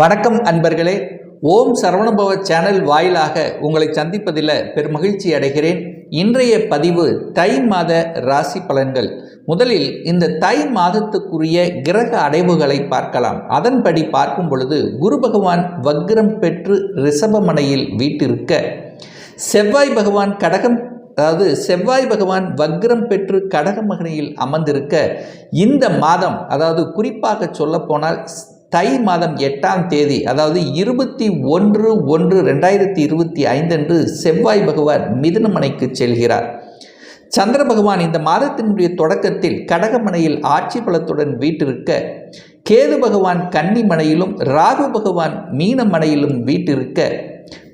வணக்கம் அன்பர்களே ஓம் சரவணபவ சேனல் வாயிலாக உங்களை சந்திப்பதில் பெருமகிழ்ச்சி அடைகிறேன். இன்றைய பதிவு தை மாத ராசி பலன்கள். முதலில் இந்த தை மாதத்துக்குரிய கிரக அடைவுகளை பார்க்கலாம். அதன்படி பார்க்கும் பொழுது குரு பகவான் வக்ரம் பெற்று ரிஷபமனையில் வீட்டிருக்க. செவ்வாய் பகவான் கடகம் அதாவது செவ்வாய் பகவான் வக்ரம் பெற்று கடகமகனையில் அமர்ந்திருக்க. இந்த மாதம் அதாவது குறிப்பாக சொல்லப்போனால் தை மாதம் எட்டாம் தேதி அதாவது இருபத்தி ஒன்று ஒன்று ரெண்டாயிரத்தி இருபத்தி ஐந்தன்று செவ்வாய் பகவான் மிதுனமனைக்கு செல்கிறார். சந்திர பகவான் இந்த மாதத்தினுடைய தொடக்கத்தில் கடகமனையில் ஆட்சி பலத்துடன் வீட்டிருக்க கேது பகவான் கன்னிமனையிலும் ராகு பகவான் மீனமனையிலும் வீட்டிருக்க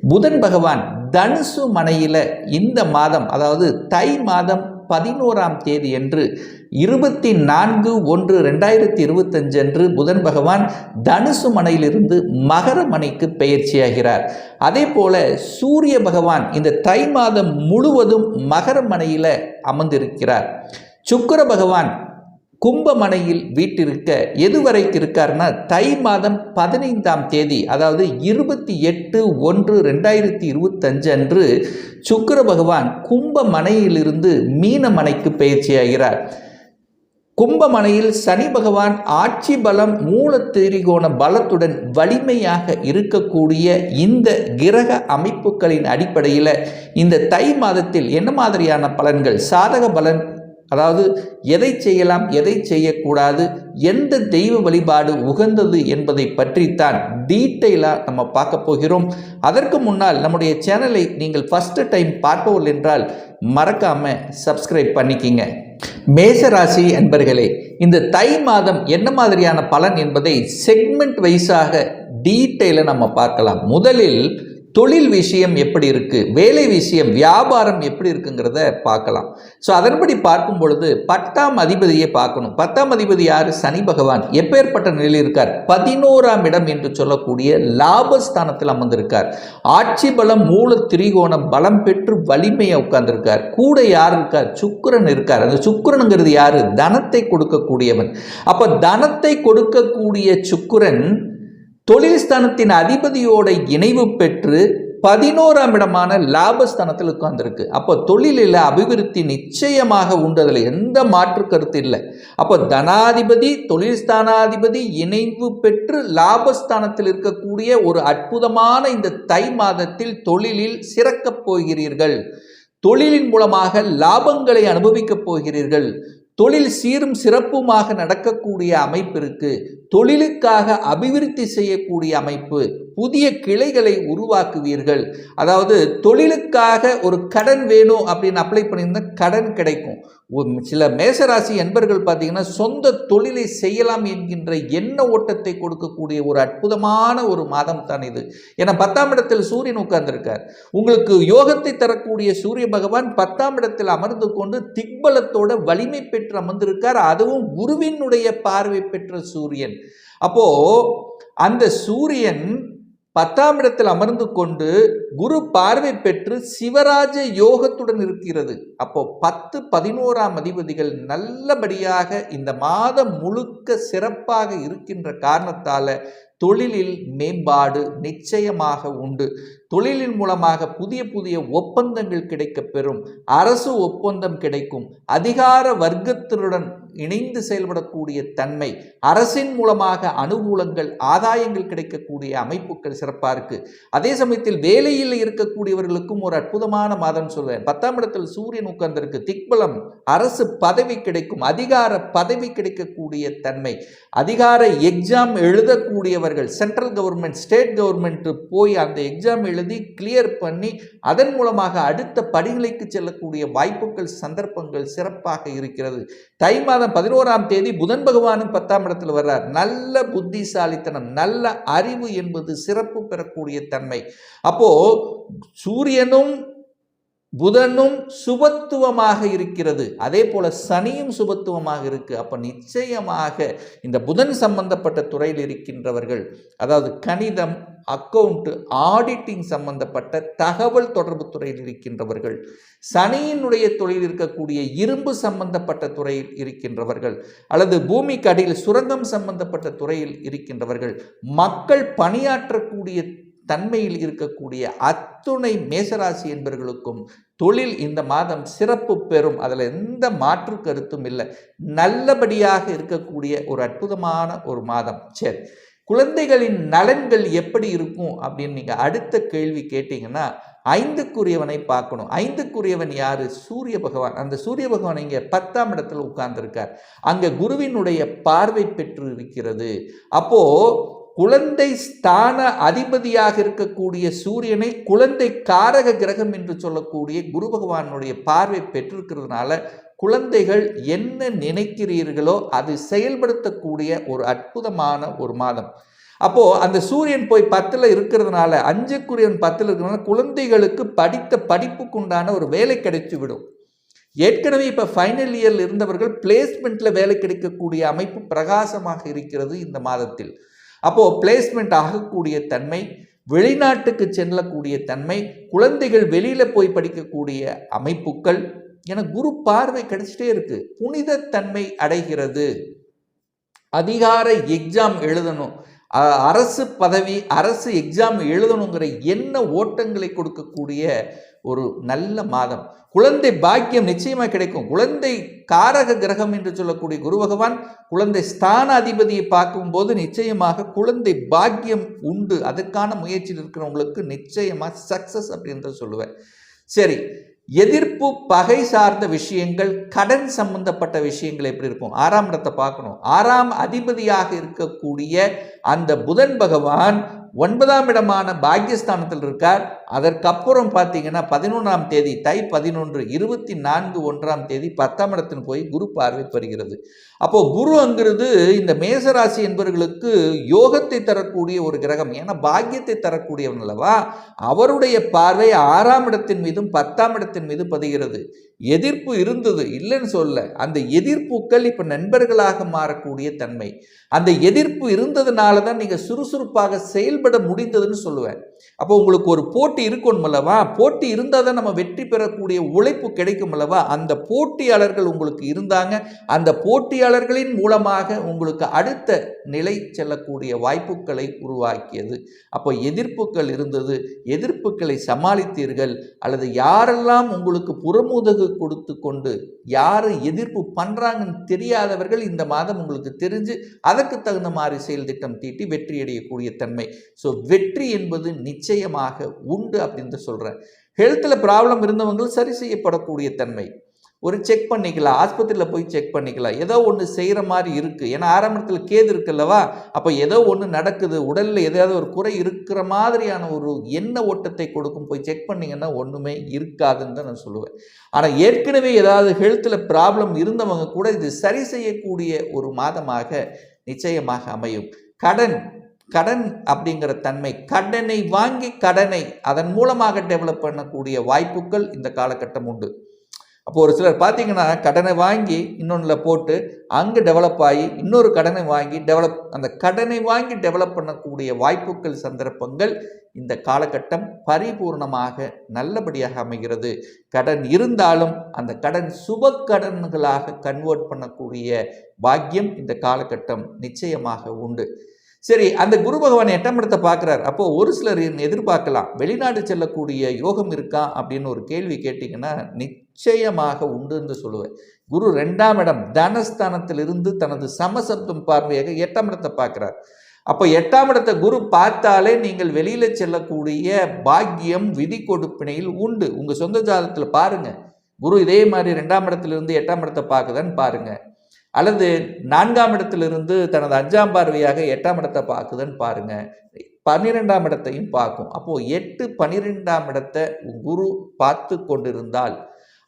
புதன் பகவான் தனுசு மனையில் இந்த மாதம் அதாவது தை மாதம் பதினோராம் தேதி என்று இருபத்தி நான்கு ஒன்று ரெண்டாயிரத்தி இருபத்தஞ்சு அன்று புதன் பகவான் தனுசு மனையிலிருந்து மகர மனைக்கு பெயர்ச்சியாகிறார். அதே போல சூரிய பகவான் இந்த தை மாதம் முழுவதும் மகர மனையில் அமர்ந்திருக்கிறார். சுக்கர பகவான் கும்பமனையில் வீட்டிருக்க எதுவரைக்கு இருக்காருன்னா தை மாதம் பதினைந்தாம் தேதி அதாவது இருபத்தி எட்டு ஒன்று ரெண்டாயிரத்தி இருபத்தஞ்சு அன்று சுக்கர பகவான் கும்பமனையிலிருந்து மீனமனைக்கு பயிற்சியாகிறார். கும்பமனையில் சனி பகவான் ஆட்சி பலம் மூல திரிகோண பலத்துடன் வலிமையாக இருக்கக்கூடிய இந்த கிரக அமைப்புகளின் அடிப்படையில் இந்த தை மாதத்தில் என்ன மாதிரியான பலன்கள்? சாதக பலன் அதாவது எதை செய்யலாம் எதை செய்யக்கூடாது எந்த தெய்வ வழிபாடு உகந்தது என்பதை பற்றித்தான் டீட்டெயிலாக நம்ம பார்க்க போகிறோம். அதற்கு முன்னால் நம்முடைய சேனலை நீங்கள் ஃபஸ்ட்டு டைம் பார்ப்பவர்கள் என்றால் மறக்காமல் சப்ஸ்கிரைப் பண்ணிக்கிங்க. மேசராசி அன்பர்களே இந்த தை மாதம் என்ன மாதிரியான பலன் என்பதை செக்மெண்ட் வைஸாக டீட்டெயிலாக நம்ம பார்க்கலாம். முதலில் தொழில் விஷயம் எப்படி இருக்குது வேலை விஷயம் வியாபாரம் எப்படி இருக்குங்கிறத பார்க்கலாம். ஸோ அதன்படி பார்க்கும் பொழுது பத்தாம் அதிபதியை பார்க்கணும். பத்தாம் அதிபதி யார்? சனி பகவான். எப்பேற்பட்ட நிலையில் இருக்கார்? பதினோராம் இடம் என்று சொல்லக்கூடிய லாபஸ்தானத்தில் அமர்ந்திருக்கார். ஆட்சி பலம் மூல திரிகோணம் பலம் பெற்று வலிமையை உட்கார்ந்திருக்கார். கூட யார் இருக்கார்? சுக்கிரன் இருக்கார். அந்த சுக்கிரனுங்கிறது யார்? தனத்தை கொடுக்கக்கூடியவன். அப்போ தனத்தை கொடுக்கக்கூடிய சுக்கரன் தொழில்ஸ்தானத்தின் அதிபதியோட இணைவு பெற்று பதினோராம் இடமான லாபஸ்தானத்தில் உட்கார்ந்துருக்கு. அப்போ தொழிலில் அபிவிருத்தி நிச்சயமாக உண்டு. அதில் எந்த மாற்று கருத்து இல்லை. அப்போ தனாதிபதி தொழில் ஸ்தானாதிபதி இணைவு பெற்று லாபஸ்தானத்தில் இருக்கக்கூடிய ஒரு அற்புதமான இந்த தை மாதத்தில் தொழிலில் சிறக்கப் போகிறீர்கள். தொழிலின் மூலமாக லாபங்களை அனுபவிக்கப் போகிறீர்கள். தொழில் சீரும் சிறப்புமாக நடக்கக்கூடிய அமைப்பு இருக்கு தொழிலுக்காக அபிவிருத்தி செய்யக்கூடிய அமைப்பு புதிய கிளைகளை உருவாக்குவீர்கள். அதாவது தொழிலுக்காக ஒரு கடன் வேணும் அப்படின்னு அப்ளை பண்ணியிருந்தா கடன் கிடைக்கும். சில மேசராசி என்பர்கள் பார்த்தீங்கன்னா சொந்த தொழிலை செய்யலாம் என்கின்ற எண்ண ஓட்டத்தை கொடுக்கக்கூடிய ஒரு அற்புதமான ஒரு மாதம் தான் இது. ஏன்னா பத்தாம் இடத்தில் சூரியன் உட்கார்ந்திருக்கார். உங்களுக்கு யோகத்தை தரக்கூடிய சூரிய பகவான் பத்தாம் இடத்தில் அமர்ந்து கொண்டு திக்பலத்தோட வலிமை பெற்று அமர்ந்திருக்கார். அதுவும் குருவினுடைய பார்வை பெற்ற சூரியன். அப்போ அந்த சூரியன் பத்தாம் இடத்தில் அமர்ந்து கொண்டு குரு பார்வை பெற்று சிவராஜ யோகத்துடன் இருக்கிறது. அப்போ பத்து பதினோராம் அதிபதிகள் நல்லபடியாக இந்த மாதம் முழுக்க சிறப்பாக இருக்கின்ற காரணத்தால தொழிலில் மேம்பாடு நிச்சயமாக உண்டு. தொழிலின் மூலமாக புதிய புதிய ஒப்பந்தங்கள் கிடைக்கப்பெறும். அரசு ஒப்பந்தம் கிடைக்கும். அதிகார வர்க்கத்தினுடன் இணைந்து செயல்படக்கூடிய தன்மை அரசின் மூலமாக அனுகூலங்கள் ஆதாயங்கள் கிடைக்கக்கூடிய அமைப்புகள் சிறப்பாக இருக்கு. அதே சமயத்தில் வேலையில் இருக்கக்கூடியவர்களுக்கும் ஒரு அற்புதமான மாதம் சொல்வேன் பத்தாம் இடத்தில் சூரியன் உட்கார்ந்திருக்கு. திக்பலம் அரசு பதவி கிடைக்கும் அதிகார பதவி கிடைக்கக்கூடிய தன்மை. அதிகார எக்ஸாம் எழுதக்கூடியவர்கள் சென்ட்ரல் கவர்மெண்ட் ஸ்டேட் கவர்மெண்ட் போய் அந்த எக்ஸாம் எழுதி கிளியர் பண்ணி அதன் மூலமாக அடுத்த படிநிலைக்கு செல்லக்கூடிய வாய்ப்புகள் சந்தர்ப்பங்கள் சிறப்பாக இருக்கிறது. தை மாதம் பதினோராம் தேதி புதன் பகவானும் பத்தாம் இடத்தில் வர்றார். நல்ல புத்திசாலித்தனம் நல்ல அறிவு என்பது சிறப்பு பெறக்கூடிய தன்மை. அப்போ சூரியனும் புதனும் சுபத்துவமாக இருக்கிறது. அதே போல சனியும் சுபத்துவமாக இருக்கு. அப்ப நிச்சயமாக இந்த புதன் சம்பந்தப்பட்ட துறையில் இருக்கின்றவர்கள் அதாவது கணிதம் அக்கவுண்ட் ஆடிட்டிங் சம்பந்தப்பட்ட தகவல் தொடர்பு துறையில் இருக்கின்றவர்கள் சனியினுடைய தொழில் இருக்கக்கூடிய இரும்பு சம்பந்தப்பட்ட துறையில் இருக்கின்றவர்கள் அல்லது பூமிக்கு அடியில் சுரங்கம் சம்பந்தப்பட்ட துறையில் இருக்கின்றவர்கள் மக்கள் பணியாற்றக்கூடிய தன்மையில் இருக்கக்கூடிய அத்துணை மேசராசி என்பவர்களுக்கும் தொழில் இந்த மாதம் சிறப்பு பெறும். அதில் எந்த மாற்று கருத்தும் இல்லை. நல்லபடியாக இருக்கக்கூடிய ஒரு அற்புதமான ஒரு மாதம். சரி. குழந்தைகளின் நலன்கள் எப்படி இருக்கும் அப்படின்னு நீங்கள் அடுத்த கேள்வி கேட்டிங்கன்னா ஐந்துக்குரியவனை பார்க்கணும். ஐந்துக்குரியவன் யார்? சூரிய பகவான். அந்த சூரிய பகவான் இங்கே பத்தாம் இடத்துல உட்கார்ந்துருக்கார். அங்கே குருவினுடைய பார்வை பெற்று இருக்கிறது. அப்போ குழந்தை ஸ்தான அதிபதியாக இருக்கக்கூடிய சூரியனை குழந்தை காரக கிரகம் என்று சொல்லக்கூடிய குரு பகவானுடைய பார்வை பெற்றிருக்கிறதுனால குழந்தைகள் என்ன நினைக்கிறீர்களோ அது செயல்படுத்தக்கூடிய ஒரு அற்புதமான ஒரு மாதம். அப்போ அந்த சூரியன் போய் பத்தில் இருக்கிறதுனால அஞ்சுக்குரியன் பத்தில் இருக்கிறதுனால குழந்தைகளுக்கு படித்த படிப்புக்குண்டான ஒரு வேலை கிடைத்து விடும். ஏற்கனவே இப்போ ஃபைனல் இயரில் இருந்தவர்கள் பிளேஸ்மெண்ட்டில் வேலை கிடைக்கக்கூடிய அமைப்பு பிரகாசமாக இருக்கிறது இந்த மாதத்தில். அப்போது பிளேஸ்மெண்ட் ஆகக்கூடிய தன்மை வெளிநாட்டுக்கு செல்லக்கூடிய தன்மை குழந்தைகள் வெளியில் போய் படிக்கக்கூடிய அமைப்புகள் என குரு பார்வை கிடைச்சிட்டே இருக்கு. புனித தன்மை அடைகிறது. அதிகார எக்ஸாம் எழுதணும். அரசு பதவி அரசு எக்ஸாம் எழுதணுங்கிற என்ன ஓட்டங்களை கொடுக்கக்கூடிய ஒரு நல்ல மாதம். குழந்தை பாக்கியம் நிச்சயமாக கிடைக்கும். குழந்தை காரக கிரகம் என்று சொல்லக்கூடிய குரு பகவான் குழந்தை ஸ்தான அதிபதியை பார்க்கும்போது நிச்சயமாக குழந்தை பாக்கியம் உண்டு. அதுக்கான முயற்சியில் இருக்கிறவங்களுக்கு நிச்சயமாக சக்சஸ் அப்படின்றத சொல்லுவேன். சரி எதிர்ப்பு பகை சார்ந்த விஷயங்கள் கடன் சம்பந்தப்பட்ட விஷயங்கள் எப்படி இருக்கும்? ஆறாம் இடத்தை பார்க்கணும். ஆறாம் அதிபதியாக இருக்கக்கூடிய அந்த புதன் பகவான் ஒன்பதாம் இடமான பாக்யஸ்தானத்தில் இருக்கார். அதற்கப்புறம் பார்த்தீங்கன்னா பதினொன்றாம் தேதி தை பதினொன்று இருபத்தி நான்கு ஒன்றாம் தேதி பத்தாம் இடத்தில் போய் குரு பார்வை பெறுகிறது. அப்போது குரு அங்கிறது இந்த மேசராசி என்பவர்களுக்கு யோகத்தை தரக்கூடிய ஒரு கிரகம். ஏன்னா பாக்கியத்தை தரக்கூடியவன் அல்லவா? அவருடைய பார்வை ஆறாம் இடத்தின் மீதும் பத்தாம் இடத்தின் மீது பதிகிறது. எதிர்ப்பு இருந்தது இல்லைன்னு சொல்ல. அந்த எதிர்ப்புகள் இப்போ நண்பர்களாக மாறக்கூடிய தன்மை. அந்த எதிர்ப்பு இருந்ததுனால தான் நீங்கள் சுறுசுறுப்பாக செயல்பட முடிந்ததுன்னு சொல்லுவேன். அப்போ உங்களுக்கு ஒரு போட்டி இருக்கணும் அல்லவா? போட்டி இருந்தால் தான் நம்ம வெற்றி பெறக்கூடிய உழைப்பு கிடைக்கும் அல்லவா? அந்த போட்டியாளர்கள் உங்களுக்கு இருந்தாங்க. அந்த போட்டியாளர்களின் மூலமாக உங்களுக்கு அடுத்த நிலை செல்லக்கூடிய வாய்ப்புகளை உருவாக்கியது. அப்போ எதிர்ப்புகள் இருந்தது. எதிர்ப்புகளை சமாளித்தீர்கள். அல்லது யாரெல்லாம் உங்களுக்கு புறமுதுகு கொடுத்து கொண்டு யார் எதிர்ப்பு பண்ணுறாங்கன்னு தெரியாதவர்கள் இந்த மாதம் உங்களுக்கு தெரிஞ்சு அதற்கு தகுந்த மாதிரி செயல் திட்டம் தீட்டி வெற்றி அடையக்கூடிய தன்மை. ஸோ வெற்றி என்பது நிச்சயமாக உண்டு அப்படின்னு சொல்கிறேன் ஹெல்த்தில் ப்ராப்ளம் இருந்தவங்கள் சரி செய்யப்படக்கூடிய தன்மை. ஒரு செக் பண்ணிக்கலாம் ஆஸ்பத்திரியில் போய் செக் பண்ணிக்கலாம். ஏதோ ஒன்று செய்கிற மாதிரி இருக்குது ஏன்னா ஆரம்பத்தில் கேது இருக்குல்லவா அப்போ ஏதோ ஒன்று நடக்குது. உடலில் எதாவது ஒரு குறை இருக்கிற மாதிரியான ஒரு எண்ண ஓட்டத்தை கொடுக்கும். போய் செக் பண்ணிங்கன்னா ஒன்றுமே இருக்காதுன்னு தான் நான் சொல்லுவேன். ஆனால் ஏற்கனவே ஏதாவது ஹெல்த்தில் ப்ராப்ளம் இருந்தவங்க கூட இது சரி செய்யக்கூடிய ஒரு மாதமாக நிச்சயமாக அமையும். கடன் கடன் அப்படிங்கிற தன்மை கடனை வாங்கி கடனை அதன் மூலமாக டெவலப் பண்ணக்கூடிய வாய்ப்புகள் இந்த காலகட்டம் உண்டு. அப்போ ஒரு சிலர் பார்த்தீங்கன்னா கடனை வாங்கி இன்னொன்றில் போட்டு அங்கே டெவலப் ஆகி இன்னொரு கடனை வாங்கி டெவலப் அந்த கடனை வாங்கி டெவலப் பண்ணக்கூடிய வாய்ப்புகள் சந்தர்ப்பங்கள் இந்த காலகட்டம் பரிபூர்ணமாக நல்லபடியாக அமைகிறது. கடன் இருந்தாலும் அந்த கடன் சுப கடன்களாக கன்வெர்ட் பண்ணக்கூடிய பாக்கியம் இந்த காலகட்டம் நிச்சயமாக உண்டு. சரி அந்த குரு பகவான் எட்டாம் இடத்தை பார்க்குறார். அப்போது ஒரு சிலர் எதிர்பார்க்கலாம் வெளிநாடு செல்லக்கூடிய யோகம் இருக்கா அப்படின்னு ஒரு கேள்வி கேட்டிங்கன்னா நிச்சயமாக உண்டுன்னு சொல்லுவேன். குரு ரெண்டாம் இடம் தனஸ்தானத்திலிருந்து தனது சமசப்தம் பார்வையாக எட்டாம் இடத்தை பார்க்கிறார். அப்போ எட்டாம் இடத்தை குரு பார்த்தாலே நீங்கள் வெளியில் செல்லக்கூடிய பாக்கியம் விதி கொடுப்பினையில் உண்டு. உங்கள் சொந்த ஜாதகத்தில் பாருங்கள் குரு இதே மாதிரி ரெண்டாம் இடத்திலிருந்து எட்டாம் இடத்தை பார்க்குதான்னு பாருங்கள் அல்லது நான்காம் இடத்திலிருந்து தனது அஞ்சாம் பார்வையாக எட்டாம் இடத்தை பார்க்குதுன்னு பாருங்கள் பன்னிரெண்டாம் இடத்தையும் பார்க்கும். அப்போது எட்டு பன்னிரெண்டாம் இடத்தை குரு பார்த்து கொண்டிருந்தால்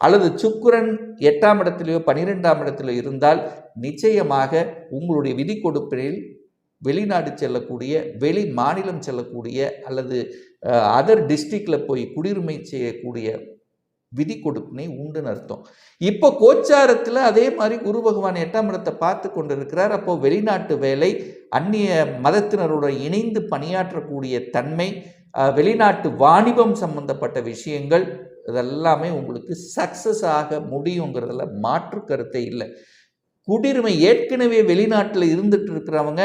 அல்லது சுக்கிரன் எட்டாம் இடத்திலேயோ பன்னிரெண்டாம் இடத்திலோ இருந்தால் நிச்சயமாக உங்களுடைய விதி கொடுப்பினில் வெளிநாடு செல்லக்கூடிய வெளி மாநிலம் செல்லக்கூடிய அல்லது அதர் டிஸ்ட்ரிக்டில் போய் குடியுரிமை செய்யக்கூடிய விதி கொடுப்பினை உண்டுன்னு அர்த்தம். இப்போ கோச்சாரத்தில் அதே மாதிரி குரு பகவான் எட்டாம் இடத்தை பார்த்து கொண்டிருக்கிறார். அப்போ வெளிநாட்டு வேலை அந்நிய மதத்தினருடன் இணைந்து பணியாற்றக்கூடிய தன்மை வெளிநாட்டு வாணிபம் சம்பந்தப்பட்ட விஷயங்கள் இதெல்லாமே உங்களுக்கு சக்ஸஸ் ஆக முடியுங்கிறதுல மாற்று கருத்தே இல்லை. குடியுரிமை ஏற்கனவே வெளிநாட்டில் இருந்துட்டு இருக்கிறவங்க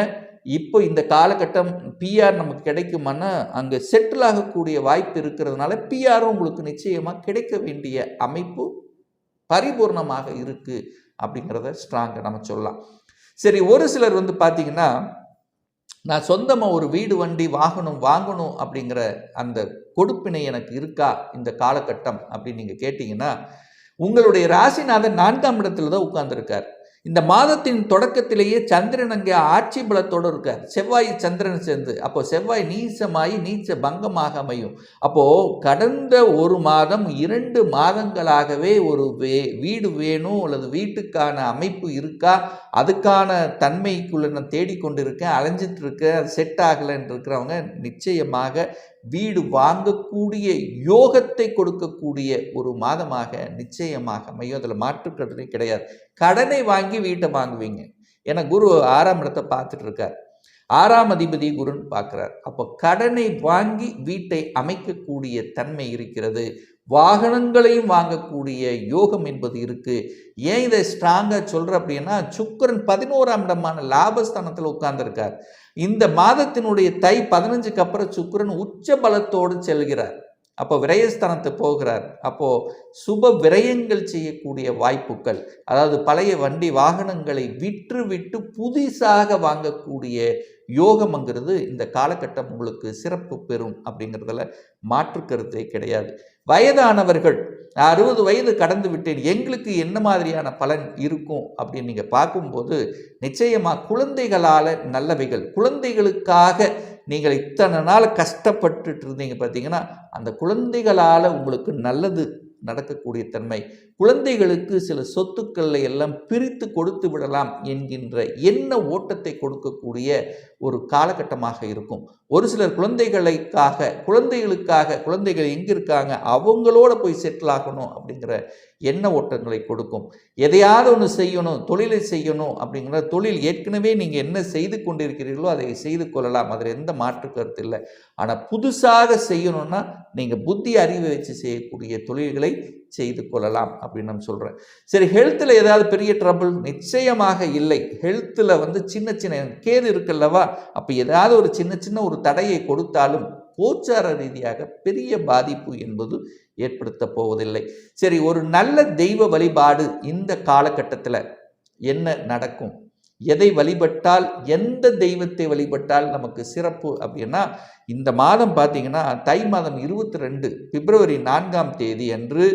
இப்போ இந்த காலகட்டம் பிஆர் நமக்கு கிடைக்குமானா அங்கே செட்டில் ஆகக்கூடிய வாய்ப்பு இருக்கிறதுனால பிஆரும் உங்களுக்கு நிச்சயமாக கிடைக்க வேண்டிய அமைப்பு பரிபூர்ணமாக இருக்குது அப்படிங்கிறத ஸ்ட்ராங்காக நம்ம சொல்லலாம். சரி ஒரு சிலர் வந்து பார்த்தீங்கன்னா நான் சொந்தமாக ஒரு வீடு வண்டி வாகனம் வாங்கணும் அப்படிங்கிற அந்த கொடுப்பினை எனக்கு இருக்கா இந்த காலகட்டம் அப்படின்னு நீங்கள் கேட்டிங்கன்னா உங்களுடைய ராசிநாதன் நான்காம் இடத்துல தான் உட்கார்ந்துருக்கார். இந்த மாதத்தின் தொடக்கத்திலேயே சந்திரன் அங்கே ஆட்சி பலத்தோடு இருக்கார். செவ்வாய் சந்திரன் சேர்ந்து. அப்போ செவ்வாய் நீச்சமாகி நீச்ச பங்கமாக அமையும். அப்போ கடந்த ஒரு மாதம் இரண்டு மாதங்களாகவே ஒரு வே வீடு வேணும் அல்லது வீட்டுக்கான அமைப்பு இருக்கா? அதுக்கான தன்மைக்குள்ள நான் தேடிக்கொண்டிருக்கேன். அலைஞ்சிட்டு இருக்கேன். அது செட் ஆகலைன்னு இருக்கிறவங்க நிச்சயமாக வீடு வாங்கக்கூடிய யோகத்தை கொடுக்கக்கூடிய ஒரு மாதமாக நிச்சயமாக அமையும் அதில் மாற்றுக்கிறதுலே கிடையாது. கடனை வாங்கி வீட்டை வாங்குவீங்க. ஏன்னா குரு ஆறாம் இடத்தை பார்த்துட்டு இருக்கார். ஆறாம் அதிபதி குருன்னு பார்க்குறார். அப்போ கடனை வாங்கி வீட்டை அமைக்கக்கூடிய தன்மை இருக்கிறது. வாகனங்களையும் வாங்கக்கூடிய யோகம் என்பது இருக்குது ஏன் இதை ஸ்ட்ராங்காக சொல்கிற அப்படின்னா சுக்கரன் பதினோராம் இடமான லாபஸ்தானத்தில் உட்கார்ந்துருக்கார். இந்த மாதத்தினுடைய தை பதினஞ்சுக்கு அப்புறம் சுக்கரன் உச்ச பலத்தோடு செல்கிறார். அப்போ விரயஸ்தானத்து போகிறார். அப்போது சுப விரயங்கள் செய்யக்கூடிய வாய்ப்புகள் அதாவது பழைய வண்டி வாகனங்களை விற்று விட்டு புதிசாக வாங்கக்கூடிய யோகம்ங்கிறது இந்த காலகட்டம் உங்களுக்கு சிறப்பு பெறும் அப்படிங்கிறதுல மாற்று கருத்தே கிடையாது. வயதானவர்கள் அறுபது வயது கடந்து விட்டேன். எங்களுக்கு என்ன மாதிரியான பலன் இருக்கும் அப்படின்னு நீங்கள் பார்க்கும்போது நிச்சயமாக குழந்தைகளால் நல்லவைகள் குழந்தைகளுக்காக நீங்கள் இத்தனை நாள் கஷ்டப்பட்டுட்டு இருந்தீங்க பார்த்தீங்கன்னா அந்த குழந்தைகளால் உங்களுக்கு நல்லது நடக்கக்கூடிய தன்மை. குழந்தைகளுக்கு சில சொத்துக்களை எல்லாம் பிரித்து கொடுத்து விடலாம் என்கின்ற எண்ண ஓட்டத்தை கொடுக்கக்கூடிய ஒரு காலகட்டமாக இருக்கும். ஒரு சிலர் குழந்தைகளுக்காக குழந்தைகளுக்காக குழந்தைகள் எங்கே இருக்காங்க அவங்களோட போய் செட்டில் ஆகணும் அப்படிங்கிற எண்ண ஓட்டங்களை கொடுக்கும். எதையாவது ஒன்று செய்யணும் தொழிலை செய்யணும் அப்படிங்கிற தொழில் ஏற்கனவே நீங்கள் என்ன செய்து கொண்டிருக்கிறீர்களோ அதை செய்து கொள்ளலாம். அதில் எந்த மாற்று கருத்து இல்லை. ஆனால் புதுசாக செய்யணும்னா நீங்கள் புத்தி அறிவை வச்சு செய்யக்கூடிய தொழில்களை செய்து கொள்ளலாம் அப்படின்னு நான் சொல்கிறேன் சரி ஹெல்த்தில் ஏதாவது பெரிய ட்ரபுள் நிச்சயமாக இல்லை. ஹெல்த்தில் வந்து சின்ன சின்ன கேது இருக்குல்லவா அப்போ ஏதாவது ஒரு சின்ன சின்ன ஒரு தடையை கொடுத்தாலும் கோச்சார ரீதியாக பெரிய பாதிப்பு என்பது ஏற்படுத்த போவதில்லை. சரி ஒரு நல்ல தெய்வ வழிபாடு இந்த காலகட்டத்தில் என்ன நடக்கும்? எதை வழிபட்டால் எந்த தெய்வத்தை வழிபட்டால் நமக்கு சிறப்பு அப்படின்னா இந்த மாதம் பார்த்தீங்கன்னா தை மாதம் இருபத்தி ரெண்டு பிப்ரவரி நான்காம் தேதி அன்று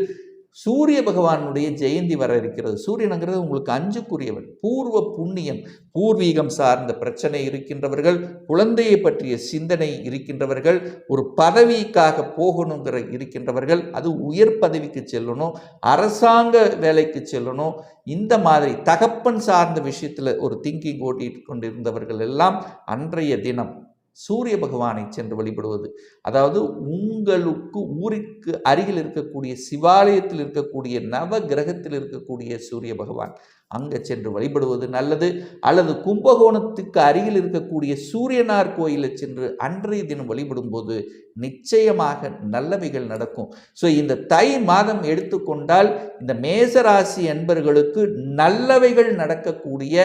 சூரிய பகவானுடைய ஜெயந்தி வர இருக்கிறது. சூரியனுங்கிறது உங்களுக்கு அஞ்சுக்குரியவன் பூர்வ புண்ணியம் பூர்வீகம் சார்ந்த பிரச்சனை இருக்கின்றவர்கள் குழந்தையை பற்றிய சிந்தனை இருக்கின்றவர்கள் ஒரு பதவிக்காக போகணுங்கிற இருக்கின்றவர்கள் அது உயர் பதவிக்கு செல்லணும் அரசாங்க வேலைக்கு செல்லணும். இந்த மாதிரி தகப்பன் சார்ந்த விஷயத்தில் ஒரு திங்கிங் ஓட்டிட்டு கொண்டிருந்தவர்கள் எல்லாம் அன்றைய தினம் சூரிய பகவானை சென்று வழிபடுவது. அதாவது உங்களுக்கு ஊருக்கு அருகில் இருக்கக்கூடிய சிவாலயத்தில் இருக்கக்கூடிய நவ கிரகத்தில் இருக்கக்கூடிய சூரிய பகவான். அங்கே சென்று வழிபடுவது நல்லது. அல்லது கும்பகோணத்துக்கு அருகில் இருக்கக்கூடிய சூரியனார் கோயிலில் சென்று அன்றைய தினம் வழிபடும்போது நிச்சயமாக நல்லவைகள் நடக்கும். ஸோ இந்த தை மாதம் எடுத்துக்கொண்டால் இந்த மேசராசி அன்பர்களுக்கு நல்லவைகள் நடக்கக்கூடிய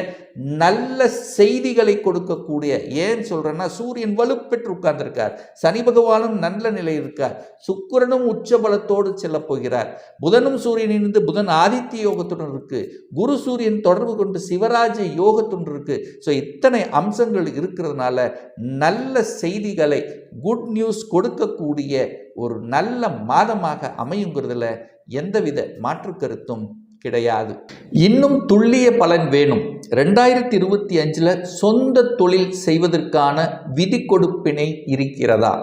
நல்ல செய்திகளை கொடுக்கக்கூடிய ஏன் சொல்கிறேன்னா சூரியன் வலுப்பெற்று உட்கார்ந்திருக்கார். சனி பகவானும் நல்ல நிலை இருக்கார். சுக்கிரனும் உச்சபலத்தோடு செல்லப் போகிறார். புதனும் சூரியன் இருந்து புதன் ஆதித்ய யோகத்துடன் இருக்கு. குரு சூரியன் தொடர்பு கொண்டு சிவராஜ யோகத்துடன் இருக்கு. ஸோ இத்தனை அம்சங்கள் இருக்கிறதுனால நல்ல செய்திகளை குட் நியூஸ் கொடுக்கக்கூடிய ஒரு நல்ல மாதமாக அமையுங்கிறதுல எந்தவித மாற்று கருத்தும் கிடையாது. இன்னும் துல்லிய பலன் வேணும். ரெண்டாயிரத்தி இருபத்தி அஞ்சில் சொந்த தொழில் செய்வதற்கான விதி கொடுப்பினை இருக்கிறதா?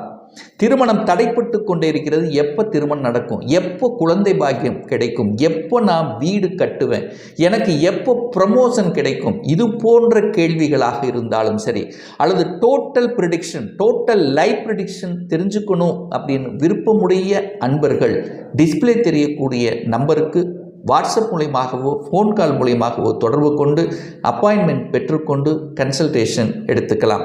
திருமணம் தடைப்பட்டு கொண்டே இருக்கிறது. எப்போ திருமணம் நடக்கும்? எப்போ குழந்தை பாக்கியம் கிடைக்கும்? எப்போ நான் வீடு கட்டுவேன்? எனக்கு எப்போ ப்ரமோஷன் கிடைக்கும்? இது போன்ற கேள்விகளாக இருந்தாலும் சரி அல்லது total prediction total life prediction தெரிஞ்சுக்கணும் அப்படின்னு விருப்பமுடைய அன்பர்கள் டிஸ்ப்ளே தெரியக்கூடிய நம்பருக்கு வாட்ஸ்அப் மூலியமாகவோ ஃபோன் கால் மூலியமாகவோ தொடர்பு கொண்டு அப்பாயின்மெண்ட் பெற்றுக்கொண்டு கன்சல்டேஷன் எடுத்துக்கலாம்.